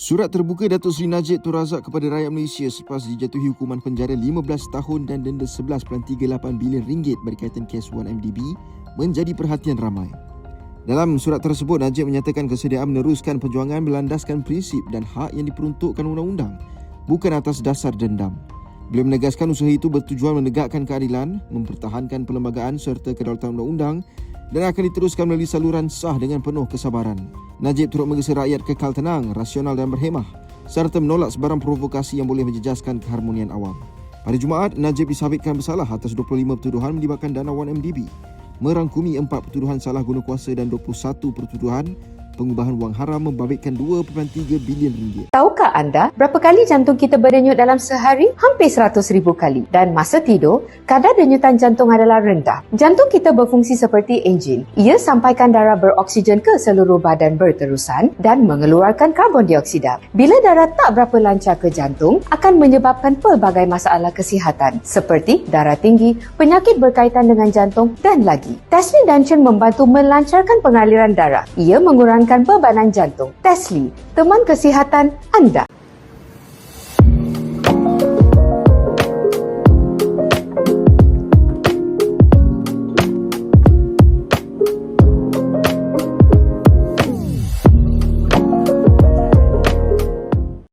Surat terbuka Datuk Seri Najib Tun Razak kepada rakyat Malaysia selepas dijatuhi hukuman penjara 15 tahun dan denda 11.38 bilion ringgit berkaitan kes 1MDB menjadi perhatian ramai. Dalam surat tersebut, Najib menyatakan kesediaan meneruskan perjuangan berlandaskan prinsip dan hak yang diperuntukkan undang-undang, bukan atas dasar dendam. Beliau menegaskan usaha itu bertujuan menegakkan keadilan, mempertahankan perlembagaan serta kedaulatan undang-undang dan akan diteruskan melalui saluran sah dengan penuh kesabaran. Najib turut menggesa rakyat kekal tenang, rasional dan berhemah serta menolak sebarang provokasi yang boleh menjejaskan keharmonian awam. Pada Jumaat, Najib disabitkan bersalah atas 25 pertuduhan melibatkan dana 1MDB, merangkumi 4 pertuduhan salah guna kuasa dan 21 pertuduhan pengubahan wang haram membabitkan 2.3 bilion ringgit. Tahukah anda berapa kali jantung kita berdenyut dalam sehari? Hampir 100 ribu kali. Dan masa tidur, kadar denyutan jantung adalah rendah. Jantung kita berfungsi seperti enjin. Ia sampaikan darah beroksigen ke seluruh badan berterusan dan mengeluarkan karbon dioksida. Bila darah tak berapa lancar ke jantung, akan menyebabkan pelbagai masalah kesihatan seperti darah tinggi, penyakit berkaitan dengan jantung dan lagi. Tesli Dungeon membantu melancarkan pengaliran darah. Ia mengurangkan bebanan jantung. Tesli, teman kesihatan anda.